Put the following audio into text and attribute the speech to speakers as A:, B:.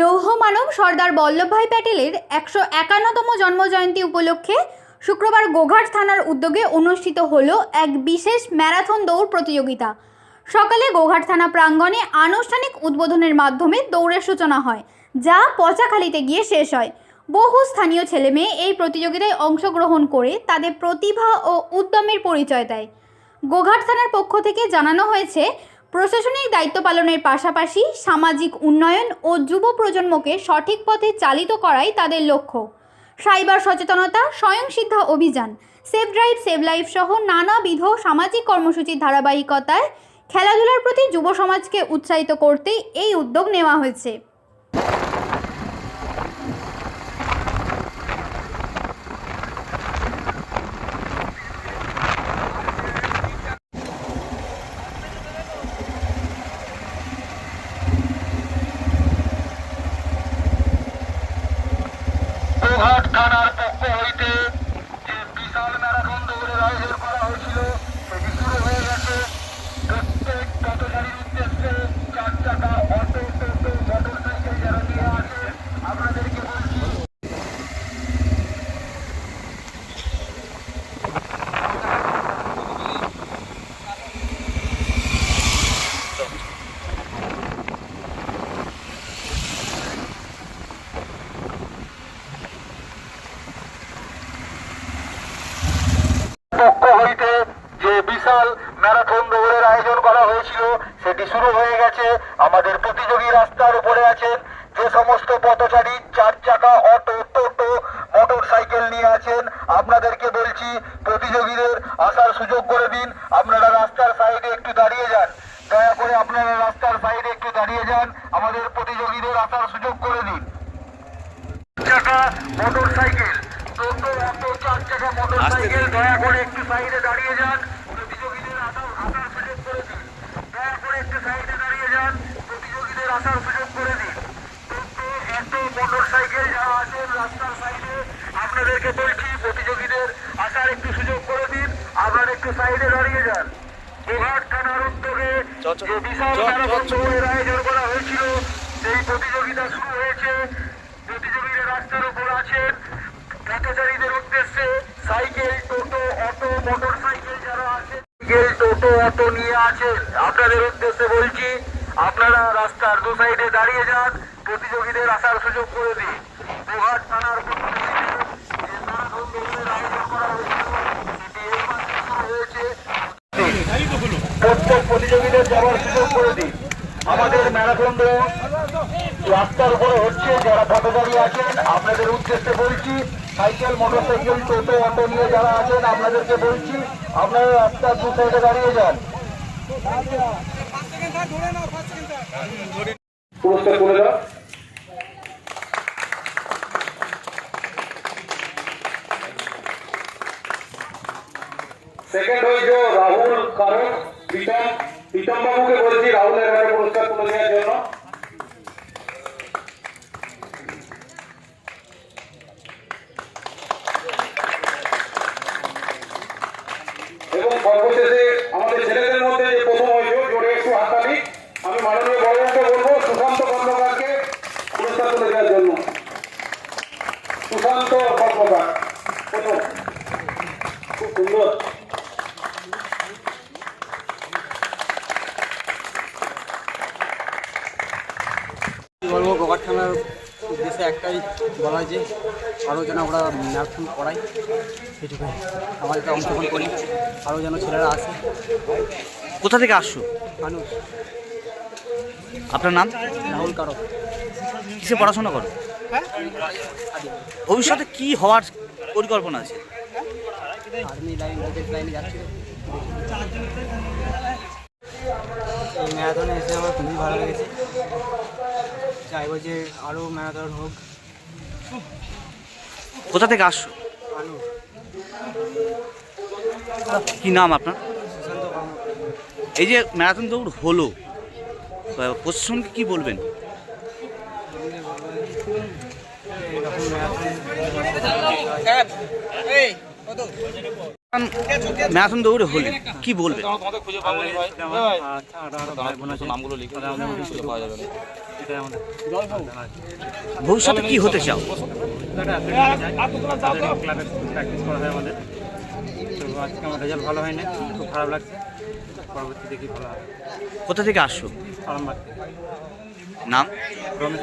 A: লৌহ মানব সর্দার বল্লভভাই প্যাটেলের একশো একান্নতম জন্মজয়ন্তী উপলক্ষে শুক্রবার গোঘাট থানার উদ্যোগে অনুষ্ঠিত হলো এক বিশেষ ম্যারাথন দৌড় প্রতিযোগিতা। সকালে গোঘাট থানা প্রাঙ্গণে আনুষ্ঠানিক উদ্বোধনের মাধ্যমে দৌড়ের সূচনা হয়, যা পচাখালিতে গিয়ে শেষ হয়। বহু স্থানীয় ছেলেমেয়ে এই প্রতিযোগিতায় অংশগ্রহণ করে তাদের প্রতিভা ও উদ্যমের পরিচয় দেয়। গোঘাট থানার পক্ষ থেকে জানানো হয়েছে প্রশাসনিক দায়িত্ব পালনের পাশাপাশি সামাজিক উন্নয়ন ও যুব প্রজন্মকে সঠিক পথে চালিত করাই তাদের লক্ষ্য। সাইবার সচেতনতা, স্বয়ংসিদ্ধা অভিযান সেভ ড্রাইভ সেভ লাইফ সহ নানাবিধ সামাজিক কর্মসূচির ধারাবাহিকতায় খেলাধুলার প্রতি যুব সমাজকে উৎসাহিত করতে এই উদ্যোগ নেওয়া হয়েছে।
B: গোঘাট থানার পক্ষ হইতে যে বিশাল ম্যারাথন দৌড়ের আয়োজন করা হয়েছিল সেটি শুরু হয়ে গেছে প্রত্যেক পথচারীর উদ্দেশ্যে চার চাকা অটো টোটো মোটর সাইকেল যারা নিয়ে আসে আপনাদেরকে বলছি পক্ষ হইতে যে বিশাল ম্যারাথন দৌড়ের আয়োজন করা হয়েছিল সেটি শুরু হয়ে গেছে। আমাদের প্রতিযোগী রাস্তার উপরে আছেন। যে সমস্ত পথচারী চার চাকা অটো টোটো মোটর সাইকেল নিয়ে আছেন আপনাদেরকে বলছি প্রতিযোগীদের আসার সুযোগ করে দিন। আপনারা রাস্তার সাইডে একটু দাঁড়িয়ে যান। দয়া করে আপনারা রাস্তার সাইডে একটু দাঁড়িয়ে যান। আমাদের প্রতিযোগীদের আসার সুযোগ করে দিন। চাকা মোটর সাইকেল। টোটো অটো চার চাকা মোটর সাইকেল দয়া করে একটু সাইডে দাঁড়িয়ে যান প্রতিযোগীদের আসার আসার সুযোগ করে দিন দয়া করে একটু সাইডে দাঁড়িয়ে যান প্রতিযোগীদের আসার সুযোগ করে দিন টোটো অটো মোটর সাইকেল যারা আছেন রাস্তার সাইডে আপনাদেরকে বলছি প্রতিযোগীদের আসার একটু সুযোগ করে দিন আপনারা একটু সাইডে দাঁড়িয়ে যান। গোঘাট থানার উদ্যোগে যে বিশাল আয়োজন করা হয়েছিল সেই প্রতিযোগিতা শুরু হয়েছে। প্রতিযোগীরা রাস্তার উপর আছেন। পথচারীদের উদ্দেশ্যে সাইকেল টোটো অটো মোটর সাইকেল যারা আছেন সাইকেল টোটো অটো নিয়ে আছেন। আপনাদের উদ্দেশ্যে বলছি আপনারা রাস্তার দু সাইডে দাঁড়িয়ে যান প্রতিযোগীদের আসার সুযোগ করে দিন গোঘাট থানার পক্ষ থেকে যে ম্যারাথন দৌড়ের আয়োজন করা হয়েছিল সেটি এই মাসে শুরু হয়েছে প্রত্যেক প্রতিযোগীদের যাওয়ার সুযোগ করে দিন আমাদের ম্যারাথন দৌড় রাস্তার উপরে হচ্ছে, যারা পথচারী আছেন, আপনাদের উদ্দেশ্যে বলছি, সাইকেল মোটর সাইকেল টোটো, অটো নিয়ে যারা আছেন, আপনাদেরকে বলছি, আপনারা রাস্তার দু সাইডে দাঁড়িয়ে যান। সেকেন্ড হয়েছে রাহুল কারক প্রীতম প্রীতম বাবুকে বলছি রাহুল এবারে পুরস্কার তুলে দেওয়ার জন্য। এবং সর্বশেষে আমাদের ছেলেদের মধ্যে যে প্রথম হয়েছে জোরে একটু হাতালি আমি মাননীয় বড়বাবুকে বলব সুশান্ত কর্মকারকে পুরস্কার তুলে দেওয়ার জন্য সুশান্ত কর্মকার প্রথম খুব সুন্দর
C: কি বলব গোঘাট থানার একটাই বলা যে আরও যেন আমরা ম্যারাথন করাই। সেটুকুই আমাদের অংশগ্রহণ করি। আরও যেন ছেলেরা আসে।
D: কোথা থেকে আসছো?
C: মানুষ।
D: আপনার নাম?
C: রাহুল কারক।
D: কিসে পড়াশোনা করো? ভবিষ্যতে কি হওয়ার পরিকল্পনা আছে?
C: আর্মি লাইন লাইনে যাচ্ছিল এই ম্যারাথনে এসে আমার খুবই ভালো লেগেছে। চাইব যে আরও ম্যারাথন হোক।
D: কোথা থেকে আসছো কি নাম আপনার? এই যে ম্যারাথন দৌড় হলো প্রশাসনকে কি বলবেন?
C: ম্যারাথন
D: দৌড়ে হলে কি
C: আমাদের ভবিষ্যতে পাওয়া যাবে
E: এটাই আমাদের
D: ভবিষ্যতে কি হতে চাও?
E: ক্লাবে প্র্যাকটিস করা হয় আমাদের। তো আজকে আমার রেজাল্ট ভালো হয়নি। খুব খারাপ লাগছে। পরবর্তী দেখি ভালো হবে।
D: কোথা থেকে আসছো? নাম?
E: Ramesh